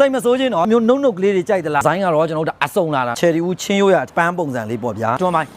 စိတ်မစိုးချင်းတော့မျိုးနှုတ်နှုတ်ကလေးတွေကြိုက်သလားဒီဇိုင်းကတော့ကျွန်တော်တို့အစုံလာတာချယ်ရီဦးချင်းရိုးရပန်းပုံစံလေးပေါ့ဗျာတွန်းပိုင်း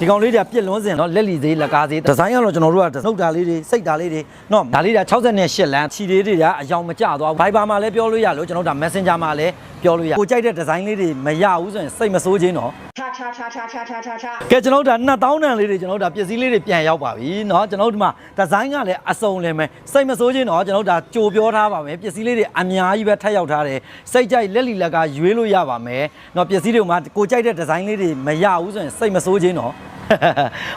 ဒီကောင်လေးတွေကပြက်လွန်းစင်เนาะလက်လီသေးလက်ကားသေးဒီဇိုင်းကတော့ကျွန်တော်တို့ကနှုတ်တာလေးတွေစိတ်တာလေးတွေเนาะဒါလေးတွေက68လမ်းခြီလေးတွေကအယောင်မကျသွားဘူး Viber မှာလည်းပြောလို့ရလို့ကျွန်တော်တို့ဒါ Messenger မှာလည်းပြောလို့ရကိုကြိုက်တဲ့ဒီဇိုင်းလေးတွေမရဘူးဆိုရင်စိတ်မစိုးချင်းတော့ ချာချာချာချာချာချာချာကဲကျွန်တော်တို့ဒါ2000တန်လေးတွေကျွန်တော်တို့ဒါပစ္စည်းလေးတွေပြန်ရောက်ပါပြီเนาะကျွန်တော်တို့ဒီမှာဒီဇိုင်းကလည်းအစုံလည်းပဲစိတ်မဆိုးချင်းเนาะကျွန်တော်တို့ဒါကြိုပြောထားပါမယ်ပစ္စည်းလေးတွေအများကြီးပဲထပ်ရောက်ထားတယ်စိတ်ကြိုက်လက်လီလက်ကရွေးလို့ရပါမယ်เนาะပစ္စည်းတွေကကိုကြိုက်တဲ့ဒီဇိုင်းလေးတွေမရဘူးဆိုရင်စိတ်မဆိုးချင်းเนาะ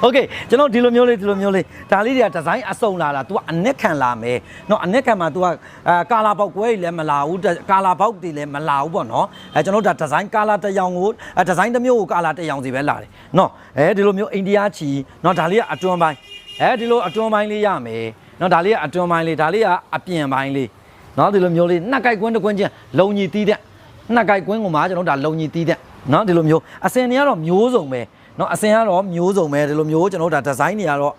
โอเคကျွန်တော်ဒီလိုမျိုးလေးဒီလိုမျိုးလေးဒါလေးတွေကဒီဇိုင်းအစုံလာတာ तू ကအနက်ခံလာမယ်เนาะအနက်ခံမှာ तू ကအာကာလာပေါက်ကွဲကြီးလည်းမလာဘူးကာလာပေါက်တွေလည်းမလာဘူးပေါ့เนาะအဲကျွန်တော်တို့ဒါဒီဇိုင်းကာလာတစ်ယောင်ကိုဒီဇိုင်းတစ်မျိုးကိုကာလာတစ်ယောင်စီပဲလာတယ်เนาะအဲဒီလိုမျိုးအိန္ဒိယချီเนาะဒါလေးကအတွန်းပိုင်းအဲဒီလိုအတွန်းပိုင်းလေးရမယ်เนาะဒါလေးကအတွန်းပိုင်းလေးဒါလေးကအပြင်ပိုင်းလေးเนาะဒီလိုမျိုးလေးနှက်ကြိုက်ကွင်းတစ်ကွင်းချင်းလုံညီတီးတဲ့နှက်ကြိုက်ကွင်းကိုမှကျွန်တော်တို့ဒါလုံညီတီးတဲ့เนาะဒီလိုမျိုးအစင်တွေကတော့မျိုးစုံပဲ เนาะအစင်ကတော့မျိုးစုံပဲဒီလိုမျိုးကျွန်တော်တို့ဒါဒီဇိုင်းတွေကတော့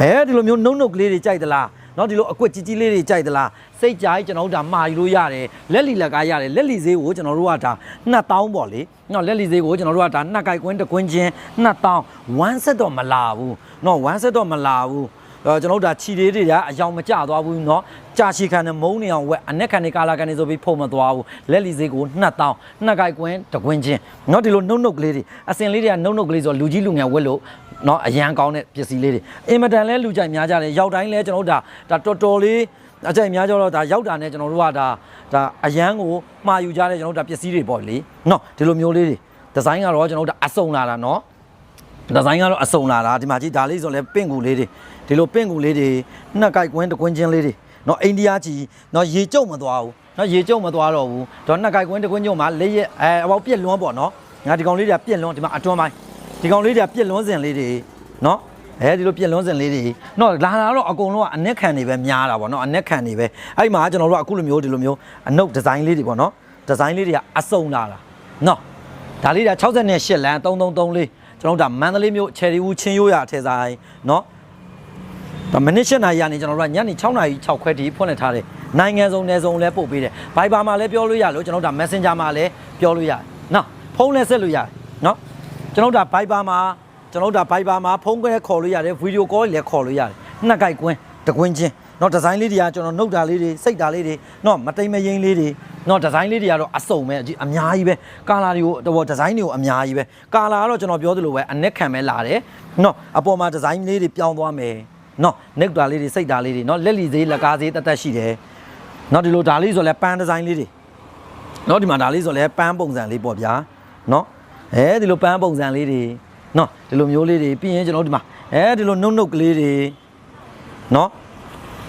အဲဒီလိုမျိုးနှုတ်နှုတ်ကလေးတွေကြိုက်သလားเนาะဒီလိုအကွက်ကြီးကြီးလေးတွေကြိုက်သလားစိတ်ကြိုက်ကျွန်တော်တို့ဒါမှာယူလို့ရတယ်လက်လီလက်ကားရတယ်လက်လီဈေးကိုကျွန်တော်တို့ကဒါ2000ပေါ့လေเนาะလက်လီဈေးကိုကျွန်တော်တို့ကဒါနှစ်ကြိုက်ကွင်းတစ်ကွင်းချင်း2000 one set တော့မလာဘူးเนาะ one set တော့မလာဘူးအဲ ကျွန်တော်တို့ဒါခြီလေးတွေကအယောင်မကျသွားဘူးเนาะကြာချီခံနဲ့မုံနေအောင်ဝက်အနက်ခံနေကာလာခံနေဆိုပြီးဖုံမသွားဘူးလက်လီဈေးကို2000နှစ်ကြိုက်ကွင်းတစ်ကွင်းချင်းเนาะဒီလိုနှုတ်နှုတ်ကလေးတွေအစင်လေးတွေကနှုတ်နှုတ်ကလေးဆိုလူကြီးလူငယ်ဝက်လို့เนาะအရန်ကောင်းတဲ့ပစ္စည်းလေးတွေအင်မတန်လဲလူကြိုက်များကြတယ်ရောက်တိုင်းလဲကျွန်တော်တို့ဒါဒါတော်တော်လေးအကြိုက်များကြတော့ဒါရောက်တာနဲ့ကျွန်တော်တို့ကဒါဒါအရန်ကိုမှာယူကြတဲ့ကျွန်တော်တို့ဒါပစ္စည်းတွေပေါ့လေเนาะဒီလိုမျိုးလေးတွေဒီဇိုင်းကတော့ကျွန်တော်တို့ဒါအစုံလာတာเนาะ ဒီဇိုင်းကတော့အစုံလာတာဒီမှာကြည့်ဒါလေးဆိုလဲပင့်ကူလေးတွေဒီလိုပင့်ကူလေးတွေနှစ်ကြိုက်ကွင်းတစ်ကွင်းချင်းလေးတွေเนาะအိန္ဒိယကြီးเนาะရေကျုံမသွားဘူးเนาะရေကျုံမသွားတော့ဘူးတော့နှစ်ကြိုက်ကွင်းတစ်ကွင်းချင်းမှာလေးရက်အဲအပေါက်ပြက်လွန်းပေါ့เนาะငါဒီကောင်လေးတွေကပြက်လွန်းဒီမှာအတွန်းပိုင်းဒီကောင်လေးတွေကပြက်လွန်းစင်လေးတွေเนาะအဲဒီလိုပြက်လွန်းစင်လေးတွေเนาะလာလာတော့အကုန်လုံးကအနက်ခံတွေပဲများတာပေါ့เนาะအနက်ခံတွေပဲအဲ့မှာကျွန်တော်တို့ကအခုလိုမျိုးဒီလိုမျိုးအနုပ်ဒီဇိုင်းလေးတွေပေါ့เนาะဒီဇိုင်းလေးတွေကအစုံလာတာเนาะ ဒါလေးဒါ68လမ်း3334 ကျွန်တော်တို့ဒါမန္တလေးမြို့ချယ်ရီဦးချင်းရိုးရအထက်ဆိုင်เนาะဒါမနစ်၈နာရီကနေကျွန်တော်တို့ကညနေ6နာရီ6ခွဲထိဖွင့်လှစ်ထားတယ်နိုင်ငံစုံနယ်စုံလည်းပို့ပေးတယ် Viber မှာလည်းပြောလို့ရလို့ကျွန်တော်တို့ဒါ Messenger မှာလည်းပြောလို့ရတယ်နော်ဖုန်းလည်းဆက်လို့ရတယ်နော်ကျွန်တော်တို့ဒါ Viber မှာကျွန်တော်တို့ဒါ Viber မှာဖုန်းကလည်းခေါ်လို့ရတယ် Video Call လည်းခေါ်လို့ရတယ်နှစ်ကြိုက်ကွင်းတစ်ကွင်းချင်းနော်ဒီဇိုင်းလေးတွေကကျွန်တော်နှုတ်တာလေးတွေစိတ်တာလေးတွေနော်မတိမ်မယိမ်းလေးတွေ နော်ဒီဇိုင်းလေးတွေကတော့အစုံပဲအများကြီးပဲကာလာတွေကိုတော့ဒီဇိုင်းတွေကိုအများကြီးပဲကာလာကတော့ကျွန်တော်ပြောသလိုပဲအနက်ခံပဲလာတယ်နော်အပေါ်မှာဒီဇိုင်းလေးတွေပြောင်းသွားမယ်နော် neck တာလေးတွေစိတ်တာလေးတွေနော်လက်လီသေးလက်ကားသေးတက်တက်ရှိတယ်နော်ဒီလိုဒါလေးဆိုလဲပန်းဒီဇိုင်းလေးတွေနော်ဒီမှာဒါလေးဆိုလဲပန်းပုံစံလေးပေါ့ဗျာနော်အဲဒီလိုပန်းပုံစံလေးတွေနော်ဒီလိုမျိုးလေးတွေပြီးရင်ကျွန်တော်ဒီမှာအဲဒီလိုနှုတ်နှုတ်ကလေးတွေနော်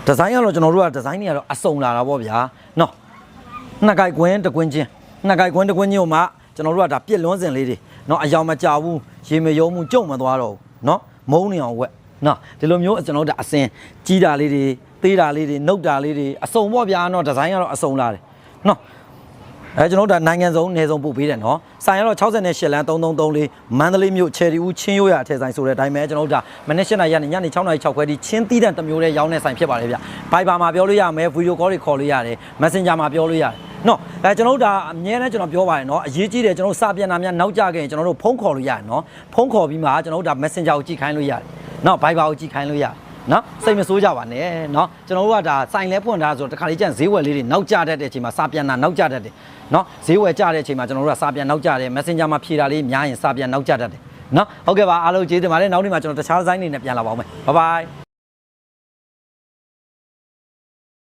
ဒီဇိုင်းကတော့ကျွန်တော်တို့ကဒီဇိုင်းတွေကတော့အစုံလာတာပေါ့ဗျာနော် နှစ်ကြိုက်ကွင်းတစ်ကွင်းချင်းနှစ်ကြိုက်ကွင်းတစ်ကွင်းချင်းကိုမှကျွန်တော်တို့ကဒါပြက်လွန်းစင်လေးတွေเนาะအယောင်မကြဘူးရေမယုံမှုကြုံမသွားတော့ဘူးเนาะမုံနေအောင်ဝက်เนาะဒီလိုမျိုးကျွန်တော်တို့ဒါအစင်ကြီးတာလေးတွေသေးတာလေးတွေနှုတ်တာလေးတွေအစုံပေါ့ဗျာเนาะဒီဇိုင်းကတော့အစုံလာတယ်เนาะ အဲကျွန်တော်တို့ဒါနိုင်ငံစုံနေစုံပို့ပေးတယ်နော်ဆိုင်ကတော့68လမ်း3334မန္တလေးမြို့ချယ်ရီဦးချင်းရိုးရအထက်ဆိုင်ဆိုတဲ့အတိုင်းပဲကျွန်တော်တို့ဒါမနေ့7နာရီကနေညနေ6နာရီ6ခွဲထိချင်းသီးတန်တစ်မျိုးလေးရောင်းတဲ့ဆိုင်ဖြစ်ပါတယ်ဗျ။ Viber မှာပြောလို့ရမယ်ဗီဒီယိုကောတွေခေါ်လို့ရတယ် Messenger မှာပြောလို့ရတယ် နော်အဲကျွန်တော်တို့ဒါအများနဲ့ကျွန်တော်ပြောပါတယ်နော်အရေးကြီးတယ်ကျွန်တော်တို့စာပြန်တာများနောက်ကျခဲ့ရင်ကျွန်တော်တို့ဖုန်းခေါ်လို့ရတယ်နော်ဖုန်းခေါ်ပြီးမှကျွန်တော်တို့ဒါ Messenger ကိုကြည့်ခိုင်းလို့ရတယ်နော် Viber ကိုကြည့်ခိုင်းလို့ရတယ်နော်စိတ်မဆိုးကြပါနဲ့နော်ကျွန်တော်တို့ကဒါစိုင်လဲဖွင့်ထားဆိုတော့တခါလေးကျန်ဈေးဝယ်လေးတွေနောက်ကျတတ်တဲ့အချိန်မှာစာပြန်တာနောက်ကျတတ်တယ်နော်ဈေးဝယ်ကျတဲ့အချိန်မှာကျွန်တော်တို့ကစာပြန်နောက်ကျတယ် Messenger မှာဖြေတာလေးများရင်စာပြန်နောက်ကျတတ်တယ်နော်ဟုတ်ကဲ့ပါအားလုံးကျေးဇူးတင်ပါတယ်နောက်နေ့မှာကျွန်တော်တခြားဒီဇိုင်းတွေနဲ့ပြန်လာပါဦးမယ်ဘိုင်ဘိုင်